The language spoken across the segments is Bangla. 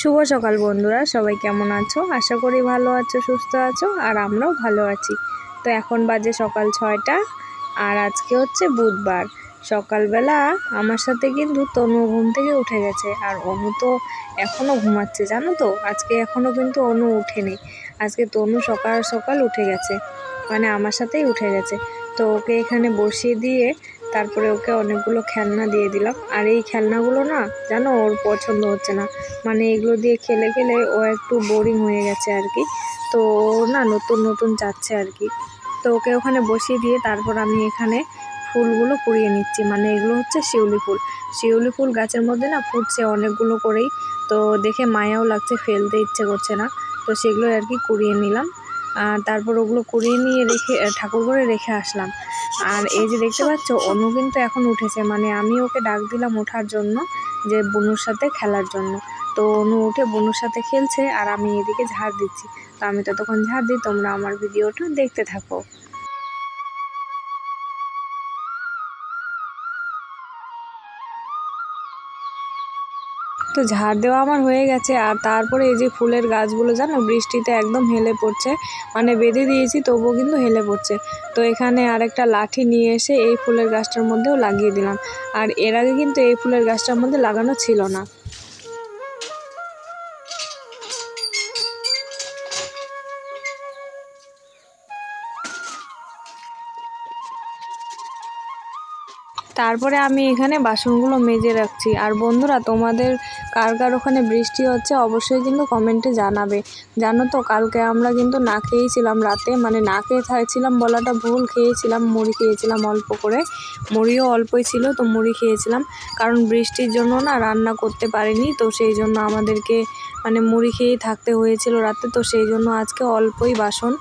শুভ সকাল বন্ধুরা, সবাই কেমন আছো? আশা করি ভালো আছো, সুস্থ আছো, আর আমরাও ভালো আছি। তো এখন বাজে সকাল ছয়টা, আর আজকে হচ্ছে বুধবার। সকালবেলা আমার সাথে কিন্তু তনু ঘুম থেকে উঠে গেছে, আর অনু তো এখনও ঘুমাচ্ছে, জানো তো? আজকে এখনও কিন্তু অনু উঠেনি আজকে তনু সকাল সকাল উঠে গেছে মানে আমার সাথেই উঠে গেছে। তো ওকে এখানে বসিয়ে দিয়ে তারপরে ওকে অনেকগুলো খেলনা দিয়ে দিলাম। আর এই খেলনাগুলো না জানো ওর পছন্দ হচ্ছে না। মানে এগুলো দিয়ে খেলে খেলে ও একটু বোরিং হয়ে গেছে আর কি। তো না নতুন নতুন চাচ্ছে আর কি। তো ওকে ওখানে বসিয়ে দিয়ে তারপর আমি এখানে ফুলগুলো কুড়িয়ে নিচ্ছি। মানে এগুলো হচ্ছে শিউলি ফুল। শিউলি ফুল গাছের মধ্যে না ফুটছে অনেকগুলো করেই। তো দেখে মায়াও লাগছে, ফেলতে ইচ্ছে করছে না। তো সেগুলো আর কি কুড়িয়ে নিলাম। আর তারপর ওগুলো কুড়িয়ে নিয়ে রেখে, ঠাকুর ঘরে রেখে আসলাম। আর এই যে দেখতে পাচ্ছ, অনু কিন্তু এখন উঠেছে। মানে আমি ওকে ডাক দিলাম ওঠার জন্য যে বনুর সাথে খেলার জন্য। তো অনু উঠে বনুর সাথে খেলছে আর আমি এদিকে ঝাড় দিচ্ছি। তো আমি ততক্ষণ ঝাড় দিই, তোমরা আমার ভিডিওটা দেখতে থাকো। তো ঝাড় দেওয়া আমার হয়ে গেছে। আর তারপরে এই যে ফুলের গাছগুলো জানো, বৃষ্টিতে একদম হেলে পড়ছে। মানে বেঁধে দিয়েছি, তবুও কিন্তু হেলে পড়ছে। তো এখানে আর একটা লাঠি নিয়ে এসে এই ফুলের গাছটার মধ্যেও লাগিয়ে দিলাম। আর এর আগে কিন্তু এই ফুলের গাছটার মধ্যে লাগানো ছিল না। তারপরে আমি এখানে বাসনগুলো মেজে রাখছি। আর বন্ধুরা, তোমাদের কার কার ওখানে বৃষ্টি হচ্ছে অবশ্যই কিন্তু কমেন্টে জানাবে। জানো তো, কালকে আমরা কিন্তু না খেয়েছিলাম রাতে মানে না খেয়ে থাকছিলাম বলাটা ভুল, খেয়েছিলাম, মুড়ি খেয়েছিলাম অল্প করে। মুড়িও অল্পই ছিল, তো মুড়ি খেয়েছিলাম। কারণ বৃষ্টির জন্য না রান্না করতে পারিনি, তো সেই জন্য আমাদেরকে মানে মুড়ি খেয়েই থাকতে হয়েছিল রাতে, তো সেই জন্য আজকে অল্পই বাসন।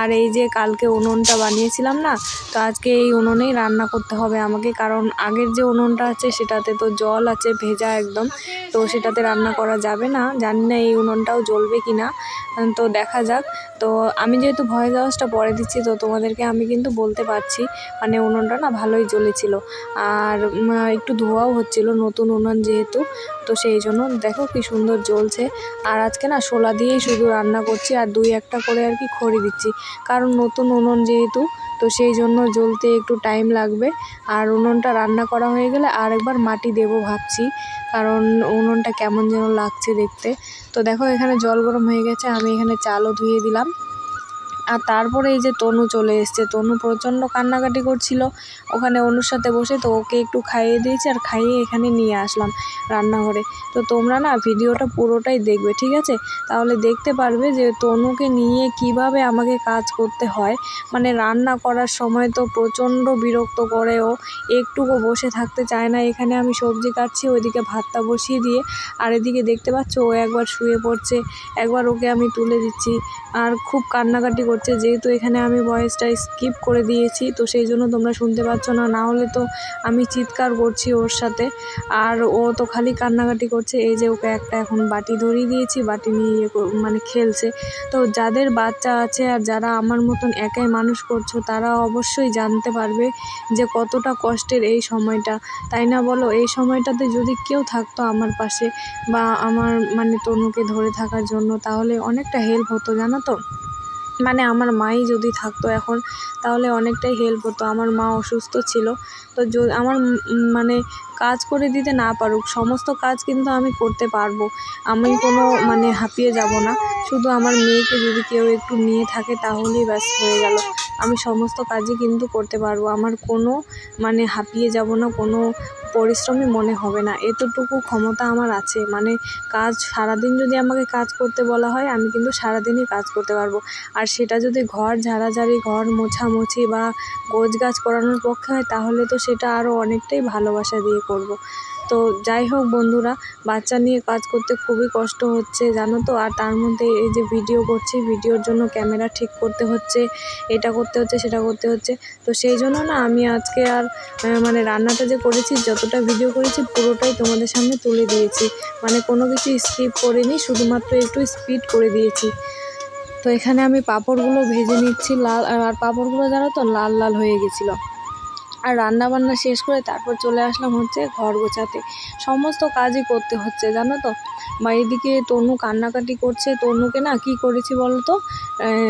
আর এই যে কালকে উনুনটা বানিয়েছিলাম না, তো আজকে এই উনুনেই রান্না করতে হবে আমাকে, কারণ আগের যে উনুনটা আছে সেটাতে তো জল আছে ভেজা একদম, তো সেটাতে রান্না করা যাবে না। জানি না এই উনুনটাও জ্বলবে কি না তো দেখা যাক। তো আমি যেহেতু ভয়েস আওয়াজটা পরে দিচ্ছি, তো তোমাদেরকে আমি কিন্তু বলতে পারছি মানে উনুনটা না ভালোই জ্বলেছিল। আর একটু ধোয়াও হচ্ছিল নতুন উনুন যেহেতু, তো সেই জন্য দেখো কি সুন্দর জ্বলছে। আর আজকে না শোলা দিয়েই শুধু রান্না করছি আর দুই একটা করে আর কি খড়ি দিচ্ছি। কারণ নতুন উনুন যেহেতু, তো সেই জন্য জ্বলতে একটু টাইম লাগবে। আর উনুনটা রান্না করা হয়ে গেলে আর একবার মাটি দেব ভাবছি, কারণ উনুনটা কেমন যেন লাগছে দেখতে। তো দেখো এখানে জল গরম হয়ে গেছে, আমি এখানে চালও ধুয়ে দিলাম। আর তারপরে এই যে তনু চলে এসছে। তনু প্রচণ্ড কান্নাকাটি করছিল। ওখানে অনুর সাথে বসে তো ওকে একটু খাইয়ে দিয়েছি আর খাইয়ে এখানে নিয়ে আসলাম রান্নাঘরে। তো তোমরা না ভিডিওটা পুরোটাই দেখবে, ঠিক আছে? তাহলে দেখতে পারবে যে তনুকে নিয়ে কীভাবে আমাকে কাজ করতে হয়। মানে রান্না করার সময় তো প্রচণ্ড বিরক্ত করে ও। একটুকু বসে থাকতে চায় না। এখানে আমি সবজি কাটছি, ওইদিকে ভাতটা বসিয়ে দিয়ে। আর এদিকে দেখতে পাচ্ছ ও একবার শুয়ে পড়ছে। একবার ওকে আমি তুলে দিচ্ছি। আর খুব কান্নাকাটি করছে যেহেতু এখানে আমি ভয়েসটা স্কিপ করে দিয়েছি, তো সেই জন্য তোমরা শুনতে পাচ্ছ না। না হলে তো আমি চিৎকার করছি ওর সাথে। আর ও তো খালি কান্নাকাটি করছে, এই যে ওকে একটা এখন বাটি ধরিয়ে দিয়েছি, বাটি নিয়ে ইয়ে মানে খেলছে। তো যাদের বাচ্চা আছে আর যারা আমার মতন একাই মানুষ করছ, তারা অবশ্যই জানতে পারবে যে কতটা কষ্টের এই সময়টা। তাই না বলো? এই সময়টাতে যদি কেউ থাকতো আমার পাশে বা আমার মানে তনুকে ধরে থাকার জন্য, তাহলে অনেকটা হেল্প হতো, জানো তো? মানে আমার মাই যদি থাকতো এখন, তাহলে অনেকটাই হেল্প হতো। আমার মা অসুস্থ ছিল। তো আমার মানে কাজ করে দিতে না পারুক, সমস্ত কাজ কিন্তু আমি করতে পারব। আমি কোনো মানে হাঁপিয়ে যাব না। শুধু আমার মেয়েকে যদি কেউ একটু নিয়ে থাকে তাহলেই ব্যাস হয়ে গেল। আমি সমস্ত কাজই কিন্তু করতে পারব। আমার কোনো মানে হাঁপিয়ে যাব না, কোনো পরিশ্রমী মনে হবে না। এতটুকু ক্ষমতা আমার আছে। মানে কাজ সারাদিন যদি আমাকে কাজ করতে বলা হয়, আমি কিন্তু সারাদিনই কাজ করতে পারব। আর সেটা যদি ঘর ঝাড়াঝাড়ি, ঘর মোছামুছি বা গোছ গাছ করানোর পক্ষে হয়, তাহলে তো সেটা আরও অনেকটাই ভালোবাসা দিয়ে করব। তো যাই হোক বন্ধুরা, বাচ্চা নিয়ে কাজ করতে খুবই কষ্ট হচ্ছে, জানো তো? আর তার মধ্যে এই যে ভিডিও করছি ভিডিওর জন্য ক্যামেরা ঠিক করতে হচ্ছে, এটা করতে হচ্ছে, সেটা করতে হচ্ছে। তো সেই জন্য না, আমি আজকে আর মানে রান্নাটা যে করেছি, যতটা ভিডিও করেছি, পুরোটাই তোমাদের সামনে তুলে দিয়েছি। মানে কোনো কিছু স্কিপ করিনি, শুধুমাত্র একটু স্পিড করে দিয়েছি। তো এখানে আমি পাঁপড়গুলো ভেজে নিচ্ছি লাল, আর পাঁপড়গুলো জানো তো, লাল লাল হয়ে গেছিল। আর রান্না বান্না শেষ করে তারপর চলে আসলাম হচ্ছে ঘর গোছাতে। সমস্ত কাজই করতে হচ্ছে, জানো তো? বা এদিকে তনু কান্নাকাটি করছে। তনুকে না কি করেছি বলো তো?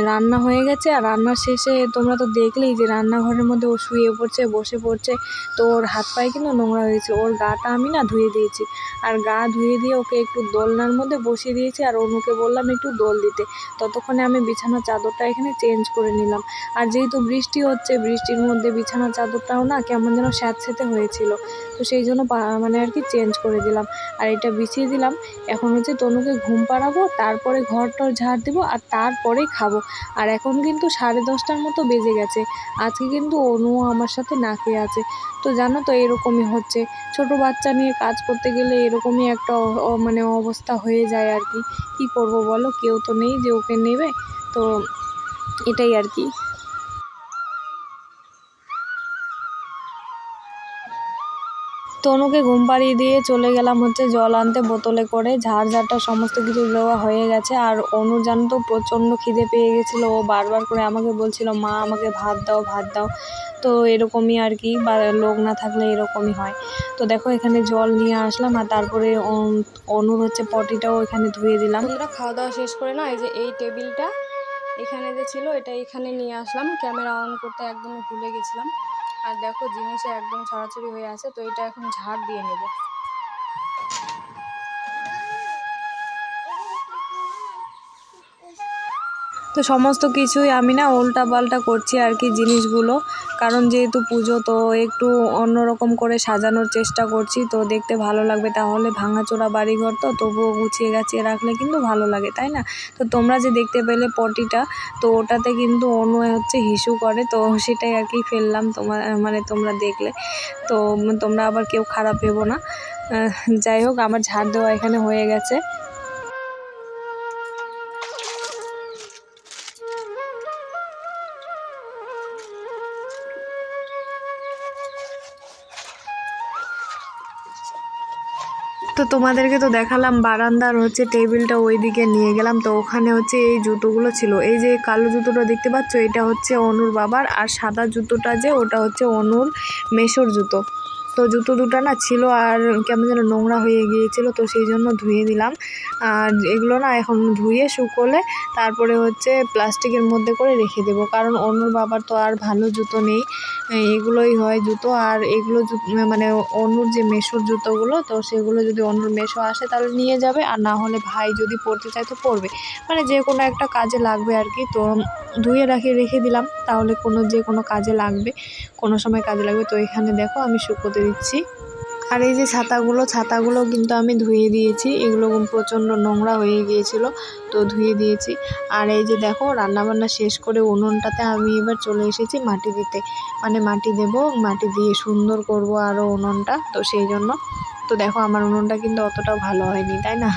রান্না হয়ে গেছে আর রান্নার শেষে তোমরা তো দেখলেই যে রান্নাঘরের মধ্যে ও শুয়ে পড়ছে, বসে পড়ছে। তো ওর হাত পায়ে কিন্তু নোংরা হয়েছে ওর গাটা আমি না ধুয়ে দিয়েছি। আর গা ধুয়ে দিয়ে ওকে একটু দোলনার মধ্যে বসিয়ে দিয়েছি আর অনুকে বললাম একটু দোল দিতে। ততক্ষণে আমি বিছানার চাদরটা এখানে চেঞ্জ করে নিলাম। আর যেহেতু বৃষ্টি হচ্ছে, বৃষ্টির মধ্যে বিছানার চাদরটাও না কেমন যেন স্যাঁত স্যাঁতস্যাঁতে হয়েছিল। তো সেই জন্য মানে আর কি চেঞ্জ করে দিলাম। আর এটা বিছিয়ে দিলাম। এখন হচ্ছে তনুকে ঘুম পাড়াবো, তারপরে ঘর টর ঝাড় দেবো আর তারপরেই খাব। আর এখন কিন্তু সাড়ে দশটার মতো বেজে গেছে। আজকে কিন্তু অনুও আমার সাথে নাকে আছে। তো জানো তো এরকমই হচ্ছে। ছোট বাচ্চা নিয়ে কাজ করতে গেলে এরকমই একটা মানে অবস্থা হয়ে যায় আর কি। কী করব বলো? কেউ তো নেই যে ওকে নেবে। তো এটাই আর কি। তনুকে ঘুম পাড়িয়ে দিয়ে চলে গেলাম হচ্ছে জল আনতে, বোতলে করে। ঝাড় ঝাড়টা সমস্ত কিছু দেওয়া হয়ে গেছে। আর অনুর জানো তো প্রচণ্ড খিদে পেয়ে গেছিল। ও বারবার করে আমাকে বলছিল, মা, আমাকে ভাত দাও ভাত দাও। তো এরকমই আর কি, বা লোক না থাকলে এরকমই হয়। তো দেখো এখানে জল নিয়ে আসলাম আর তারপরে অনুর হচ্ছে পটিটাও এখানে ধুয়ে দিলাম। আমরা খাওয়া দাওয়া শেষ করে না? এই যে এই টেবিলটা এখানে যে ছিল, এটা এখানে নিয়ে আসলাম। ক্যামেরা অন করতে একদমই ভুলে গেছিলাম। আর দেখো জিনিসে একদম ছড়াছড়ি হয়ে আছে তো এটা এখন ঝাড় দিয়ে নেব। তো সমস্ত কিছুই আমি না উল্টা পাল্টা করছি আর কি জিনিসগুলো। কারণ যেহেতু পুজো, তো একটু অন্যরকম করে সাজানোর চেষ্টা করছি। তো দেখতে ভালো লাগবে, তাহলে ভাঙাচোরা বাড়িঘর তো তবুও গুছিয়ে গাছিয়ে রাখলে কিন্তু ভালো লাগে, তাই না? তো তোমরা যে দেখতে পেলে পটিটা, তো ওটাতে কিন্তু অন্য হচ্ছে হিসু করে, তো সেটাই আর কি ফেললাম তোমার মানে তোমরা দেখলে। তো তোমরা আবার কেউ খারাপ ভেবো না। যাই হোক, আমার ঝাড় দেওয়া এখানে হয়ে গেছে। তো তোমাদেরকে তো দেখালাম, বারান্দার হচ্ছে টেবিলটা ওই দিকে নিয়ে গেলাম। তো ওখানে হচ্ছে এই জুতোগুলো ছিল। এই যে কালো জুতোটা দেখতে পাচ্ছ, এটা হচ্ছে অনুর বাবার। আর সাদা জুতোটা যে, ওটা হচ্ছে অনুর মেশোর জুতো। তো জুতো দুটো না ছিল আর কেমন যেন নোংরা হয়ে গিয়েছিল, তো সেই জন্য ধুয়ে দিলাম। আর এগুলো না এখন ধুয়ে শুকোলে তারপরে হচ্ছে প্লাস্টিকের মধ্যে করে রেখে দেবো। কারণ অন্যর বাবার তো আর ভালো জুতো নেই, এগুলোই হয় জুতো। আর এগুলো মানে অনুর যে মেশোর জুতোগুলো, তো সেগুলো যদি অনুর মেশো আসে তাহলে নিয়ে যাবে। আর না হলে ভাই যদি পরতে চায় তো পরবে মানে যে কোনো একটা কাজে লাগবে আর কি। তো ধুয়ে রাখি, রেখে দিলাম। তাহলে কোনো যে কোনো কাজে লাগবে, কোনো সময় কাজে লাগবে। তো এখানে দেখো আমি শুকোতে দিচ্ছি। আর এই যে ছাতাগুলো ছাতাগুলো কিন্তু আমি ধুয়ে দিয়েছি। এগুলো প্রচণ্ড নোংরা হয়ে গিয়েছিল, তো ধুয়ে দিয়েছি। আর এই যে দেখো, রান্নাবান্না শেষ করে উনুনটাতে আমি এবার চলে এসেছি মাটি দিতে। মানে মাটি দেব, মাটি দিয়ে সুন্দর করব আরও উনুনটা, তো সেই জন্য তো দেখো আমার উনুনটা কিন্তু অতটাও ভালো হয়নি, তাই না?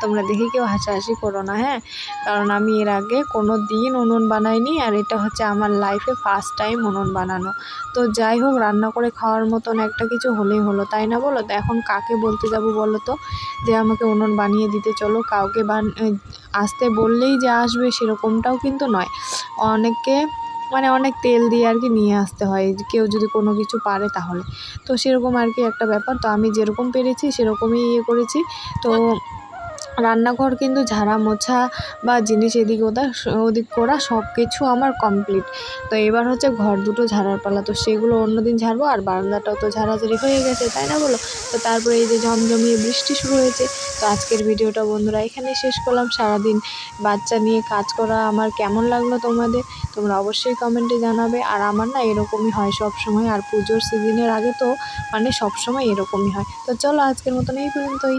তোমরা দেখে কেউ হাসাহাসি করো না হ্যাঁ? কারণ আমি এর আগে কোনো দিন উনুন বানাইনি আর এটা হচ্ছে আমার লাইফে ফার্স্ট টাইম উনুন বানানো। তো যাই হোক, রান্না করে খাওয়ার মতন একটা কিছু হলেই হলো, তাই না বলো? তো এখন কাকে বলতে যাব বলো তো? যে আমাকে উনুন বানিয়ে দিতে চলো, কাউকে বান আসতে বললেই যে আসবে সেরকমটাও কিন্তু নয়। অনেককে মানে অনেক তেল দিয়ে আর কি নিয়ে আসতে হয়। কেউ যদি কোনো কিছু পারে তাহলে। তো সেরকম আর কি একটা ব্যাপার। তো আমি যেরকম পেরেছি সেরকমই ইয়ে করেছি। তো রান্নাঘর কিন্তু ঝাড়া মোছা বা জিনিস এদিক ওদা ওদিক করা সব কিছু আমার কমপ্লিট। তো এবার হচ্ছে ঘর দুটো ঝাড়ার পালা। তো সেগুলো অন্য দিন ঝাড়বো আর বারান্দাটাও তো ঝাড়াঝাড়ি হয়ে গেছে, তাই না বলো? তো তারপরে এই যে ঝমঝমিয়ে বৃষ্টি শুরু হয়েছে, তো আজকের ভিডিওটা বন্ধুরা এখানে শেষ করলাম। সারাদিন বাচ্চা নিয়ে কাজ করা আমার কেমন লাগল তোমাদের? তোমরা অবশ্যই কমেন্টে জানাবে। আর আমার না এরকমই হয় সব সময় আর পুজোর সিজনের আগে তো মানে সব সময় এরকমই হয়। তো চলো আজকের মতন এই পর্যন্তই।